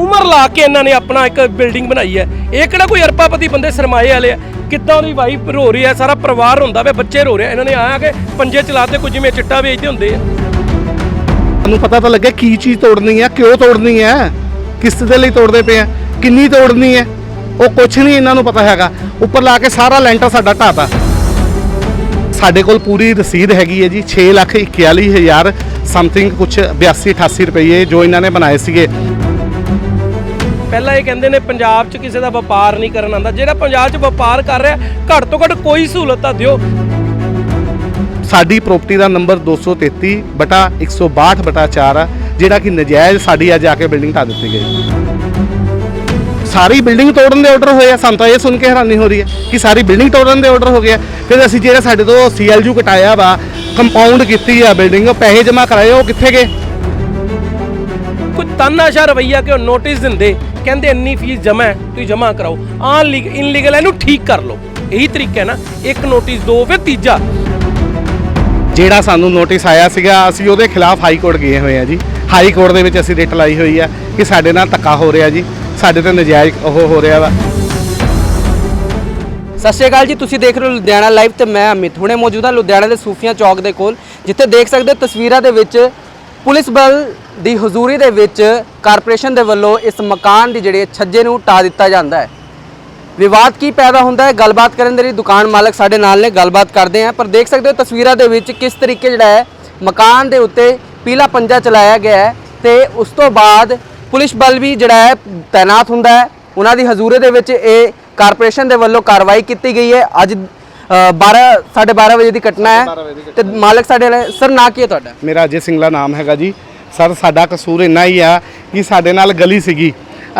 ਉਮਰ ਲਾ ਕੇ ਇਹਨਾਂ ਨੇ ਆਪਣਾ ਇੱਕ ਬਿਲਡਿੰਗ ਬਣਾਈ ਹੈ। ਇਹ ਕਿਹੜਾ ਕੋਈ ਅਰਪਾਪਤੀ ਬੰਦੇ ਸਰਮਾਏ ਵਾਲੇ ਆ? ਕਿੱਦਾਂ ਉਹਦੀ ਵਾਈਫ ਰੋ ਰਹੀ ਹੈ? ਸਾਰਾ ਪਰਿਵਾਰ ਰੋਂਦਾ ਵੇ ਬੱਚੇ ਰੋ ਰਹੇ ਇਹਨਾਂ ਨੇ ਆਇਆ ਕਿ ਪੰਜੇ ਚਲਾਤੇ ਕੁਝ ਜਿਵੇਂ ਚਿੱਟਾ ਵੇਚਦੇ ਹੁੰਦੇ ਆ। ਤੁਹਾਨੂੰ ਪਤਾ ਤਾਂ ਲੱਗੇ ਕੀ ਚੀਜ਼ ਤੋੜਨੀ ਹੈ ਕਿਉਂ ਤੋੜਨੀ ਹੈ ਕਿਸ ਦੇ ਲਈ ਤੋੜਦੇ ਪਏ ਆ? ਕਿੰਨੀ ਤੋੜਨੀ ਹੈ ਉਹ ਕੁਝ ਨਹੀਂ ਇਹਨਾਂ ਨੂੰ ਪਤਾ ਹੈਗਾ। ਉੱਪਰ ਲਾ ਕੇ ਸਾਰਾ ਲੈਂਟਰ ਸਾਡਾ ਢਾਤਾ। ਸਾਡੇ ਕੋਲ ਪੂਰੀ ਰਸੀਦ ਹੈਗੀ ਹੈ ਜੀ 6 ਲੱਖ 41 ਹਜ਼ਾਰ ਸਮਥਿੰਗ ਕੁਝ 82 88 ਰੁਪਏ ਜੋ ਇਹਨਾਂ ਨੇ ਬਣਾਏ ਸੀਗੇ। ਪਹਿਲਾਂ ਇਹ ਕਹਿੰਦੇ ਨੇ ਪੰਜਾਬ 'ਚ ਕਿਸੇ ਦਾ ਵਪਾਰ ਨਹੀਂ ਕਰਨ ਆਂਦਾ ਜਿਹੜਾ ਪੰਜਾਬ 'ਚ ਵਪਾਰ ਕਰ ਰਿਹਾ ਘੱਟ ਤੋਂ ਘੱਟ ਕੋਈ ਸਹੂਲਤ ਤਾਂ ਦਿਓ। ਸਾਡੀ ਪ੍ਰਾਪਰਟੀ ਦਾ ਨੰਬਰ 233 ਬਟਾ 162 ਬਟਾ 4 ਆ ਜਿਹੜਾ ਕਿ ਨਜਾਇਜ਼ ਸਾਡੀ ਅੱਜ ਆ ਕੇ ਬਿਲਡਿੰਗ ਢਾ ਦਿੱਤੀ ਗਈ। ਸਾਰੀ ਬਿਲਡਿੰਗ ਤੋੜਨ ਦੇ ਆਰਡਰ ਹੋਏ ਆ ਸਾਨੂੰ ਤਾਂ ਇਹ ਸੁਣ ਕੇ ਹੈਰਾਨੀ ਹੋ ਰਹੀ ਹੈ ਕਿ ਸਾਰੀ ਬਿਲਡਿੰਗ ਤੋੜਨ ਦੇ ਆਰਡਰ ਹੋ ਗਿਆ ਫਿਰ ਅਸੀਂ ਜਿਹੜਾ ਸਾਡੇ ਤੋਂ ਸੀਐਲਯੂ ਕਟਾਇਆ ਵਾ ਕੰਪਾਊਂਡ ਕੀਤੀ ਆ ਬਿਲਡਿੰਗ ਪੈਸੇ ਜਮ੍ਹਾਂ ਕਰਾਏ ਉਹ ਕਿੱਥੇ ਗਏ? ਕੋਈ ਤਾਨਾਸ਼ਾ ਰਵਈਆ ਕਿ ਉਹ ਨੋਟਿਸ ਦਿੰਦੇ। ਕਹਿੰਦੇ ਇੰਨੀ ਫੀਸ ਜਮ੍ਹਾਂ ਹੈ ਤੁਸੀਂ ਜਮ੍ਹਾਂ ਕਰਾਓ। ਆਹ ਇਨਲੀਗਲ ਇਹਨੂੰ ਠੀਕ ਕਰ ਲਓ। ਇਹੀ ਤਰੀਕਾ ਹੈ ਨਾ ਇੱਕ ਨੋਟਿਸ ਦੋ ਫਿਰ ਤੀਜਾ। ਜਿਹੜਾ ਸਾਨੂੰ ਨੋਟਿਸ ਆਇਆ ਸੀਗਾ ਅਸੀਂ ਉਹਦੇ ਖਿਲਾਫ ਹਾਈ ਕੋਰਟ ਗਏ ਹੋਏ ਆ ਜੀ। ਹਾਈ ਕੋਰਟ ਦੇ ਵਿੱਚ ਅਸੀਂ ਰਿਟ ਲਾਈ ਹੋਈ ਆ ਕਿ ਸਾਡੇ ਨਾਲ ਧੱਕਾ ਹੋ ਰਿਹਾ ਜੀ। ਸਾਡੇ ਤੇ ਨਜਾਇਜ਼ ਉਹ ਹੋ ਰਿਹਾ ਵਾ। ਸਤਿ ਸ਼੍ਰੀ ਅਕਾਲ ਜੀ ਤੁਸੀਂ ਦੇਖ ਰਹੇ ਹੋ ਲੁਧਿਆਣਾ ਲਾਈਵ ਤੇ ਮੈਂ ਅਮਿਤ। ਹੁਣੇ ਮੌਜੂਦ ਹਾਂ ਲੁਧਿਆਣਾ ਦੇ ਸੂਫੀਆਂ ਚੌਕ ਦੇ ਕੋਲ ਜਿੱਥੇ ਦੇਖ ਸਕਦੇ ਹੋ ਤਸਵੀਰਾਂ ਦੇ ਵਿੱਚ ਪੁਲਿਸ ਬਲ ਦੀ ਹਜ਼ੂਰੀ ਦੇ ਵਿੱਚ ਕਾਰਪੋਰੇਸ਼ਨ ਦੇ ਵੱਲੋਂ ਇਸ ਮਕਾਨ ਦੀ ਜਿਹੜੀ ਛੱਜੇ ਨੂੰ ਟਾ ਦਿੱਤਾ ਜਾਂਦਾ ਹੈ। ਵਿਵਾਦ ਕੀ ਪੈਦਾ ਹੁੰਦਾ ਹੈ? ਗੱਲਬਾਤ ਕਰਨ ਦੇ ਲਈ ਦੁਕਾਨ ਮਾਲਕ ਸਾਡੇ ਨਾਲ ਨੇ, ਗੱਲਬਾਤ ਕਰਦੇ ਹਾਂ। ਪਰ ਦੇਖ ਸਕਦੇ ਹੋ ਤਸਵੀਰਾਂ ਦੇ ਵਿੱਚ ਕਿਸ ਤਰੀਕੇ ਜਿਹੜਾ ਹੈ, ਮਕਾਨ ਦੇ ਉੱਤੇ ਪੀਲਾ ਪੰਜਾ ਚਲਾਇਆ ਗਿਆ ਹੈ ਤੇ ਉਸ ਤੋਂ ਬਾਅਦ ਪੁਲਿਸ ਬਲ ਵੀ ਜਿਹੜਾ ਹੈ ਤਾਇਨਾਤ ਹੁੰਦਾ ਹੈ। ਉਹਨਾਂ ਦੀ ਹਜ਼ੂਰੇ ਦੇ ਵਿੱਚ ਇਹ ਕਾਰਪੋਰੇਸ਼ਨ ਦੇ ਵੱਲੋਂ ਕਾਰਵਾਈ ਕੀਤੀ ਗਈ ਹੈ। ਅੱਜ 12 12:30 ਵਜੇ ਦੀ ਘਟਨਾ ਹੈ। ਤੇ ਮਾਲਕ ਸਾਡੇ ਨਾਲ ਸਰ ਨਾਂ ਕੀ ਹੈ ਤੁਹਾਡਾ? ਮੇਰਾ ਅਜੇ ਸਿੰਗਲਾ ਨਾਮ ਹੈਗਾ ਜੀ। ਸਰ ਸਾਡਾ ਕਸੂਰ ਇੰਨਾ ਹੀ ਆ ਕਿ ਸਾਡੇ ਨਾਲ ਗਲੀ ਸੀਗੀ।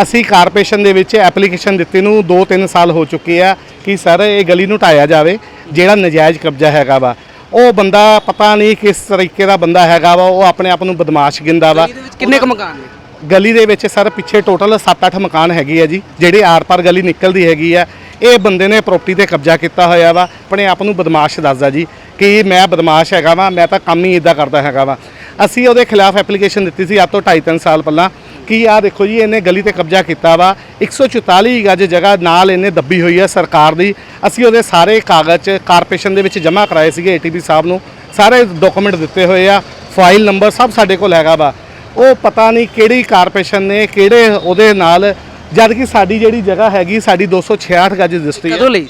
ਅਸੀਂ ਕਾਰਪੋਰੇਸ਼ਨ ਦੇ ਵਿੱਚ ਐਪਲੀਕੇਸ਼ਨ ਦਿੱਤੀ ਨੂੰ 2-3 ਸਾਲ ਹੋ ਚੁੱਕੇ ਆ ਕਿ ਸਰ ਇਹ ਗਲੀ ਨੂੰ ਢਾਇਆ ਜਾਵੇ ਜਿਹੜਾ ਨਜਾਇਜ਼ ਕਬਜ਼ਾ ਹੈਗਾ ਵਾ। ਉਹ ਬੰਦਾ ਪਤਾ ਨਹੀਂ ਕਿਸ ਤਰੀਕੇ ਦਾ ਬੰਦਾ ਹੈਗਾ ਵਾ ਉਹ ਆਪਣੇ ਆਪ ਨੂੰ ਬਦਮਾਸ਼ ਗਿੰਦਾ ਵਾ। ਕਿੰਨੇ ਕੁ ਮਕਾਨ ਨੇ? ਗਲੀ ਦੇ ਵਿੱਚ ਸਰ ਪਿੱਛੇ ਟੋਟਲ 7-8 ਮਕਾਨ ਹੈਗੇ ਆ ਜੀ ਜਿਹੜੇ ਆਰ-ਪਾਰ ਗਲੀ ਨਿਕਲਦੀ ਹੈਗੀ ਆ। ਇਹ ਬੰਦੇ ਨੇ ਪ੍ਰਾਪਰਟੀ ਤੇ ਕਬਜ਼ਾ ਕੀਤਾ ਹੋਇਆ ਵਾ। ਆਪਣੇ ਆਪ ਨੂੰ ਬਦਮਾਸ਼ ਦੱਸਦਾ ਜੀ ਕਿ ਮੈਂ ਬਦਮਾਸ਼ ਹੈਗਾ ਵਾ, ਮੈਂ ਤਾਂ ਕੰਮ ਹੀ ਇਦਾਂ ਕਰਦਾ ਹੈਗਾ ਵਾ। ਅਸੀਂ ਉਹਦੇ ਖਿਲਾਫ ਐਪਲੀਕੇਸ਼ਨ ਦਿੱਤੀ ਸੀ ਅੱਜ ਤੋਂ 2.5-3 ਸਾਲ ਪਹਿਲਾਂ ਕਿ ਆਹ ਦੇਖੋ ਜੀ, ਇਹਨੇ ਗਲੀ ਤੇ ਕਬਜ਼ਾ ਕੀਤਾ ਵਾ। 144 ਗਜ ਜਗ੍ਹਾ ਨਾਲ ਇਹਨੇ ਦੱਬੀ ਹੋਈ ਹੈ ਸਰਕਾਰ ਦੀ। ਅਸੀਂ ਉਹਦੇ ਸਾਰੇ ਕਾਗਜ਼ ਕਾਰਪੋਰੇਸ਼ਨ ਦੇ ਵਿੱਚ ਜਮ੍ਹਾਂ ਕਰਾਏ ਸੀਗੇ ਏਟੀਪੀ ਸਾਹਿਬ ਨੂੰ। ਸਾਰੇ ਡਾਕੂਮੈਂਟ ਦਿੱਤੇ ਹੋਏ ਆ ਫਾਈਲ ਨੰਬਰ ਸਭ ਸਾਡੇ ਕੋਲ ਹੈਗਾ ਵਾ। ਉਹ ਪਤਾ ਨਹੀਂ ਕਿਹੜੀ ਕਾਰਪੋਰੇਸ਼ਨ ਨੇ, ਕਿਹੜੇ ਉਹਦੇ ਨਾਲ ਜਦ ਕਿ ਸਾਡੀ ਜਿਹੜੀ ਜਗ੍ਹਾ ਹੈਗੀ ਸਾਡੀ 266 ਗਜ ਰਜਿਸਟਰੀ ਕਦੋਂ ਲਈ?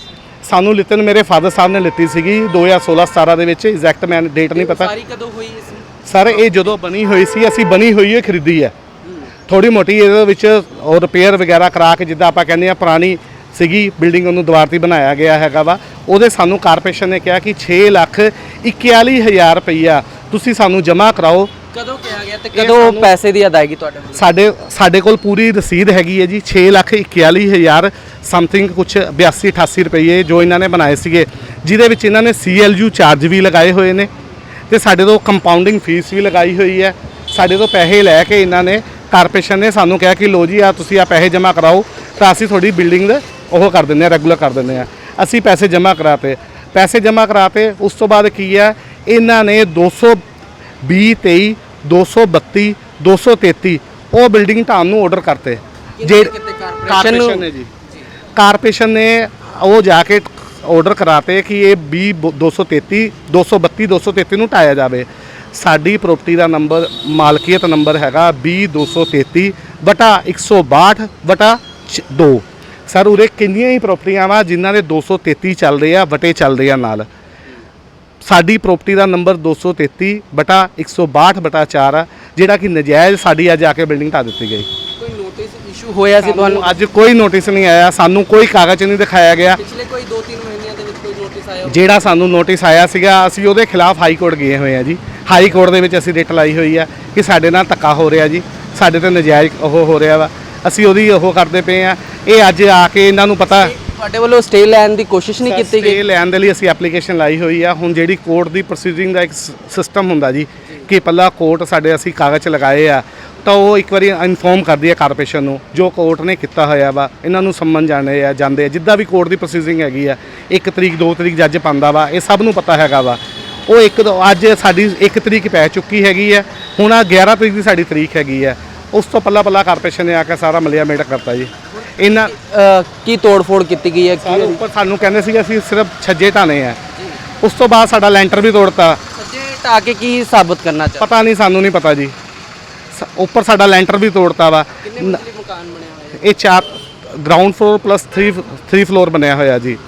ਸਾਨੂੰ ਲਿੱਤੇ ਨੂੰ ਮੇਰੇ ਫਾਦਰ ਸਾਹਿਬ ਨੇ ਲਿੱਤੀ ਸੀਗੀ 2016 17 ਦੇ ਵਿੱਚ ਐਗਜ਼ੈਕਟ ਮੈਂ ਡੇਟ ਨਹੀਂ ਪਤਾ। ਸਾਰੀ ਕਦੋਂ ਹੋਈ ਇਸ ਸਰ ਇਹ ਜਦੋਂ ਬਣੀ ਹੋਈ ਸੀ ਅਸੀਂ ਬਣੀ ਹੋਈ ਹੈ ਖਰੀਦੀ ਹੈ। ਥੋੜੀ ਮੋਟੀ ਇਹਦੇ ਵਿੱਚ ਉਹ ਰਿਪੇਅਰ ਵਗੈਰਾ ਕਰਾ ਕੇ ਜਿੱਦਾਂ ਆਪਾਂ ਕਹਿੰਦੇ ਆ ਪੁਰਾਣੀ ਸੀਗੀ ਬਿਲਡਿੰਗ ਉਹਨੂੰ ਦੁਬਾਰ ਤੇ ਬਣਾਇਆ ਗਿਆ ਹੈਗਾ ਵਾ। ਉਹਦੇ ਸਾਨੂੰ ਕਾਰਪੋਰੇਸ਼ਨ ਨੇ ਕਿਹਾ ਕਿ 6 ਲੱਖ 41000 ਰੁਪਈਆ ਤੁਸੀਂ ਸਾਨੂੰ ਜਮ੍ਹਾਂ ਕਰਾਓ। ਕਦੋਂ ਕਿਹਾ ਗਿਆ ਤੇ ਕਦੋਂ ਪੈਸੇ ਦੀ ਅਦਾਇਗੀ ਤੁਹਾਡੇ ਵੱਲੋਂ ਸਾਡੇ ਸਾਡੇ ਕੋਲ ਪੂਰੀ ਰਸੀਦ ਹੈਗੀ ਹੈ ਜੀ 6 ਲੱਖ 41000 ਸਮਥਿੰਗ ਕੁਝ 82 88 ਰੁਪਏ ਜੋ ਇਹਨਾਂ ਨੇ ਬਣਾਏ ਸੀਗੇ ਜਿਹਦੇ ਵਿੱਚ ਇਹਨਾਂ ਨੇ ਸੀਐਲਯੂ ਚਾਰਜ ਵੀ ਲਗਾਏ ਹੋਏ ਨੇ ਤੇ ਸਾਡੇ ਤੋਂ ਕੰਪਾਊਂਡਿੰਗ ਫੀਸ ਵੀ ਲਗਾਈ ਹੋਈ ਹੈ। ਸਾਡੇ ਤੋਂ ਪੈਸੇ ਲੈ ਕੇ ਇਹਨਾਂ ਨੇ ਕਾਰਪੋਰੇਸ਼ਨ ਨੇ ਸਾਨੂੰ ਕਿਹਾ ਕਿ ਲੋ ਜੀ ਆ ਤੁਸੀਂ ਆ ਪੈਸੇ ਜਮ੍ਹਾਂ ਕਰਾਓ ਤਾਂ ਅਸੀਂ ਤੁਹਾਡੀ ਬਿਲਡਿੰਗ ਦੇ ਉਹ ਕਰ ਦਿੰਦੇ ਆ ਰੈਗੂਲਰ ਕਰ ਦਿੰਦੇ ਆ ਅਸੀਂ ਪੈਸੇ ਜਮ੍ਹਾਂ ਕਰਾਤੇ। ਪੈਸੇ ਜਮ੍ਹਾਂ ਕਰਾਤੇ ਉਸ ਤੋਂ ਬਾਅਦ ਕੀ ਹੈ ਇਹਨਾਂ ਨੇ 220 23 232 233 ਉਹ ਬਿਲਡਿੰਗ ਢਾਣ ਨੂੰ ਆਰਡਰ ਕਰਤੇ। ਜੇ ਕਾਰਪੋਰੇਸ਼ਨ ਨੇ? ਜੀ। ਕਾਰਪੋਰੇਸ਼ਨ ਨੇ ਉਹ ਜਾ ਕੇ ਆਰਡਰ ਕਰਾਤੇ ਕਿ ਇਹ 20 233 232 233 ਨੂੰ ਢਾਇਆ ਜਾਵੇ। ਸਾਡੀ ਪ੍ਰਾਪਰਟੀ ਦਾ ਨੰਬਰ ਮਾਲਕੀਅਤ ਨੰਬਰ ਹੈਗਾ 20233 ਬਟਾ 162 ਬਟਾ 2 ਸਰ ਉਰੇ ਕਿੰਨੀਆਂ ਹੀ ਪ੍ਰਾਪਰਟੀਆਂ ਵਾ ਜਿਨ੍ਹਾਂ ਦੇ 233 ਚੱਲਦੇ ਆ ਵਟੇ ਚੱਲਦੇ ਆ ਨਾਲ। ਸਾਡੀ ਪ੍ਰਾਪਰਟੀ ਦਾ ਨੰਬਰ 233 ਬਟਾ 162 ਬਟਾ 4 ਆ ਜਿਹੜਾ ਕਿ ਨਜਾਇਜ਼ ਸਾਡੀ ਅੱਜ ਆ ਕੇ ਬਿਲਡਿੰਗ ਢਾ ਦਿੱਤੀ ਗਈ। ਕੋਈ ਨੋਟਿਸ ਇਸ਼ੂ ਹੋਇਆ ਸੀ ਤੁਹਾਨੂੰ? ਅੱਜ ਕੋਈ ਨੋਟਿਸ ਨਹੀਂ ਆਇਆ ਸਾਨੂੰ ਕੋਈ ਕਾਗਜ਼ ਨਹੀਂ ਦਿਖਾਇਆ ਗਿਆ। ਪਿਛਲੇ ਕੋਈ 2-3 ਮਹੀਨਿਆਂ ਦੇ ਵਿੱਚ ਕੋਈ ਨੋਟਿਸ ਆਇਆ ਜਿਹੜਾ ਸਾਨੂੰ ਨੋਟਿਸ ਆਇਆ ਸੀਗਾ ਅਸੀਂ ਉਹਦੇ ਖਿਲਾਫ ਹਾਈ ਕੋਰਟ ਗਏ ਹੋਏ ਆ ਜੀ। ਹਾਈ ਕੋਰਟ ਦੇ ਵਿੱਚ ਅਸੀਂ ਰਿਟ ਲਾਈ ਹੋਈ ਆ ਕਿ ਸਾਡੇ ਨਾਲ ਧੱਕਾ ਹੋ ਰਿਹਾ ਜੀ। ਸਾਡੇ ਤੇ ਨਜਾਇਜ਼ ਉਹ ਹੋ ਰਿਹਾ ਵਾ। ਅਸੀਂ ਉਹਦੀ ਉਹ ਕਰਦੇ ਪਏ ਆ। ਇਹ ਅੱਜ ਆ ਕੇ ਇਹਨਾਂ ਨੂੰ ਪਤਾ ਤੁਹਾਡੇ ਵੱਲੋਂ ਸਟੇ ਲੈਣ ਦੀ ਕੋਸ਼ਿਸ਼ ਨਹੀਂ ਕੀਤੀ ਗਈ? ਇਹ ਲੈਣ ਦੇ ਲਈ ਅਸੀਂ ਐਪਲੀਕੇਸ਼ਨ ਲਾਈ ਹੋਈ ਆ। ਹੁਣ ਜਿਹੜੀ ਕੋਰਟ ਦੀ ਪ੍ਰੋਸੀਡਿੰਗ ਦਾ ਇੱਕ ਸਿਸਟਮ ਹੁੰਦਾ ਜੀ ਕਿ ਪੱਲਾ ਕੋਰਟ ਸਾਡੇ ਅਸੀਂ ਕਾਗਜ਼ ਲਗਾਏ ਆ ਤਾਂ ਉਹ ਇੱਕ ਵਾਰੀ ਇਨਫੋਰਮ ਕਰਦੀ ਹੈ ਕਾਰਪੋਰੇਸ਼ਨ ਨੂੰ ਜੋ ਕੋਰਟ ਨੇ ਕੀਤਾ ਹੋਇਆ ਵਾ ਇਹਨਾਂ ਨੂੰ ਸੰਮਨ ਜਾਣੇ ਆ ਜਾਂਦੇ ਆ। ਜਿੱਦਾਂ ਵੀ ਕੋਰਟ ਦੀ ਪ੍ਰੋਸੀਡਿੰਗ ਹੈਗੀ ਆ ਇੱਕ ਤਰੀਕ ਦੋ ਤਰੀਕ ਜੱਜ ਪਾਉਂਦਾ ਵਾ ਇਹ ਸਭ ਨੂੰ ਪਤਾ ਹੈਗਾ ਵਾ। ਉਹ ਇੱਕ ਅੱਜ ਸਾਡੀ ਇੱਕ ਤਰੀਕ ਪੈ ਚੁੱਕੀ ਹੈਗੀ ਆ ਹੁਣ ਆ 11 ਤਰੀਕ ਦੀ ਸਾਡੀ ਤਰੀਕ ਹੈਗੀ ਆ। ਉਸ ਤੋਂ ਪੱਲਾ ਪੱਲਾ ਕਾਰਪੋਰੇਸ਼ਨ ਨੇ ਆ ਕੇ ਸਾਰਾ ਮਲਿਆ ਮੇਟ ਕਰਤਾ ਜੀ। ਇਹਨਾਂ ਕੀ ਤੋੜਫੋੜ ਕੀਤੀ ਗਈ ਹੈ? ਕੀ ਉੱਪਰ ਸਾਨੂੰ ਕਹਿੰਦੇ ਸੀਗੇ ਅਸੀਂ ਸਿਰਫ ਛੱਜੇ ਢਾਣੇ ਆ। ਉਸ ਤੋਂ ਬਾਅਦ ਸਾਡਾ ਲੈਂਟਰ ਵੀ ਤੋੜਤਾ। ਸੱਜੇ ਢਾ ਕੇ ਕੀ ਸਾਬਤ ਕਰਨਾ ਚਾਹੁੰਦੇ? ਪਤਾ ਨਹੀਂ ਸਾਨੂੰ ਨਹੀਂ ਪਤਾ ਜੀ। ਸ- ਉੱਪਰ ਸਾਡਾ ਲੈਂਟਰ ਵੀ ਤੋੜਤਾ ਵਾ। ਕਿੰਨੇ ਮੰਜ਼ਲੀ ਮਕਾਨ ਬਣਿਆ ਹੋਇਆ ਇਹ ਚਾਰ ਗਰਾਊਂਡ ਫਲੋਰ ਪਲੱਸ 3 3 ਫਲੋਰ ਬਣਿਆ ਹੋਇਆ ਜੀ।